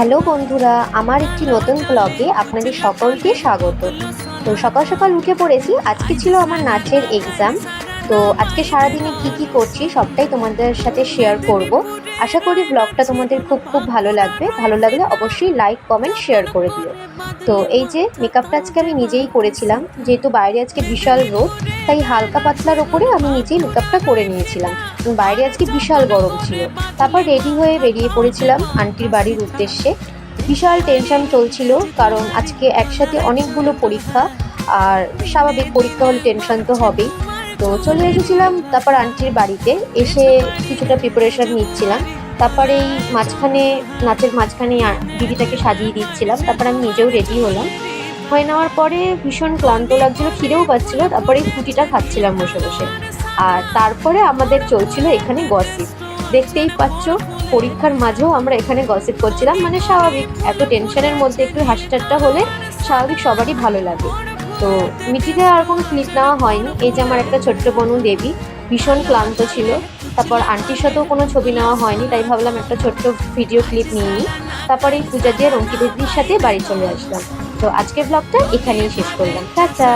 Hello বন্ধুরা, আমার একটি নতুন ব্লগে আপনাদের সকলকে স্বাগত। তো সকাল সকাল উঠে পড়েছি, আজকে ছিল আমার নাচের এক্সাম তো আজকে সারাদিনে কি কি করছি সবটাই তোমাদের সাথে শেয়ার করব। আশা করি ব্লগটা তোমাদের খুব খুব ভালো লাগবে। ভালো লাগলে অবশ্যই লাইক কমেন্ট শেয়ার করে দিও। তো এই যে মেকআপটা আজকে আমি নিজেই করেছিলাম। যেহেতু বাইরে আজকে বিশাল রোদ, তাই হালকা পাতলার ওপরে আমি নিজেই মেকআপটা করে নিয়েছিলাম। বাইরে আজকে বিশাল গরম ছিল। তারপর রেডি হয়ে বেরিয়ে পড়েছিলাম আন্টির বাড়ির উদ্দেশ্যে। বিশাল টেনশন চলছিল, কারণ আজকে একসাথে অনেকগুলো পরীক্ষা, আর স্বাভাবিক পরীক্ষা হলে টেনশন তো হবেই। তো চলে এসেছিলাম তারপর আন্টির বাড়িতে। এসে কিছুটা প্রিপারেশন নিচ্ছিলাম। তারপরে এই মাঝখানে, নাচের মাঝখানে দিদিটাকে সাজিয়ে দিচ্ছিলাম। তারপর আমি নিজেও রেডি হলাম। হয়ে নেওয়ার পরে ভীষণ ক্লান্ত লাগছিল, খিদেও পাচ্ছিল। তারপরে ফুটিটা খাচ্ছিলাম বসে বসে। আর তারপরে আমাদের চলছিল এখানে গসিপ দেখতেই পাচ্ছ, পরীক্ষার মাঝেও আমরা এখানে গসিপ করছিলাম। মানে স্বাভাবিক, এত টেনশনের মধ্যে একটু হাসি ঠাট্টা হলে স্বাভাবিক সবারই ভালো লাগে। তো মিটিতে আর কোনো ক্লিপ নেওয়া হয়নি। এই যে আমার একটা ছোট্ট বনু দেবী, ভীষণ ক্লান্ত ছিল। তারপর আন্টির সাথেও কোনো ছবি নেওয়া হয়নি, তাই ভাবলাম একটা ছোট্ট ভিডিও ক্লিপ নিয়ে নিই। তারপর এই পূজা দিয়ে রঙ্কি দিদির সাথে বাড়ি চলে আসলাম। তো আজকের ব্লগটা এখানেই শেষ করলাম। টাটা!